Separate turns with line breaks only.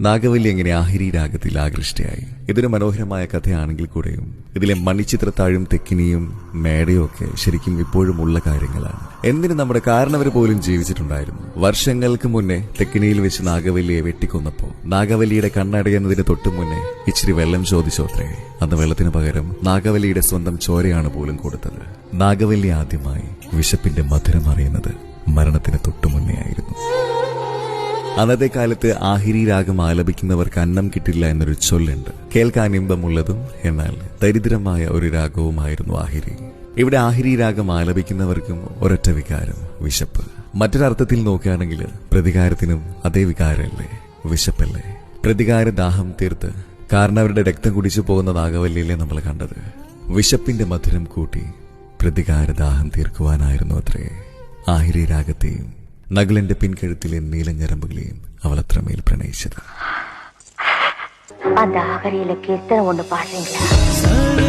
നാഗവല്ലി എങ്ങനെ ആഹിരി രാഗത്തിൽ ആകൃഷ്ടയായി. ഇതൊരു മനോഹരമായ കഥയാണെങ്കിൽ കൂടെയും ഇതിലെ മണിച്ചിത്രത്താഴും തെക്കിനിയും മേടയും ഒക്കെ ശരിക്കും ഇപ്പോഴും ഉള്ള കാര്യങ്ങളാണ്. എന്തിന് നമ്മുടെ കാരണവർ പോലും ജീവിച്ചിട്ടുണ്ടായിരുന്നു? വർഷങ്ങൾക്ക് മുന്നേ തെക്കിനിയിൽ വെച്ച് നാഗവല്ലിയെ വെട്ടിക്കൊന്നപ്പോ നാഗവല്ലിയുടെ കണ്ണടയുന്നതിന് തൊട്ടു മുന്നേ ഇച്ചിരി വെള്ളം ചോദിച്ചോത്രേ അന്ന് വെള്ളത്തിന് പകരം നാഗവല്ലിയുടെ സ്വന്തം ചോരയാണ് പോലും കൊടുത്തത്. നാഗവല്ലി ആദ്യമായി വിശപ്പിന്റെ മധുരം അറിയുന്നത് മരണത്തിന് തൊട്ടു മുന്നേ അന്നത്തെ കാലത്ത് ആഹിരി രാഗം ആലപിക്കുന്നവർക്ക് അന്നം കിട്ടില്ല എന്നൊരു ചൊല്ലുണ്ട്. കേൾക്കാൻ ഇമ്പമുള്ളതും എന്നാൽ ദരിദ്രമായ ഒരു രാഗവുമായിരുന്നു ആഹിരി. ഇവിടെ ആഹിരി രാഗം ആലപിക്കുന്നവർക്കും ഒരൊറ്റ വികാരം വിശപ്പ്. മറ്റൊരർത്ഥത്തിൽ നോക്കുകയാണെങ്കിൽ പ്രതികാരത്തിനും അതേ വികാരമല്ലേ? വിശപ്പല്ലേ? പ്രതികാര ദാഹം തീർത്ത് കാരണം അവരുടെ രക്തം കുടിച്ചു പോകുന്ന നാഗവല്ലിയിലെ നമ്മൾ കണ്ടത്. വിശപ്പിന്റെ മധുരം കൂട്ടി പ്രതികാര ദാഹം തീർക്കുവാനായിരുന്നു അത്രേ. ആഹിരി രാഗത്തെയും നഗലിന്റെ പിൻകഴുത്തിലെ നീലഞ്ഞരമ്പുകളെയും അവൾ അത്രമേൽ പ്രണയിച്ചത്
அந்த ஆகரியில கீர்த்தனை ஒண்ணு பாடுறீங்களா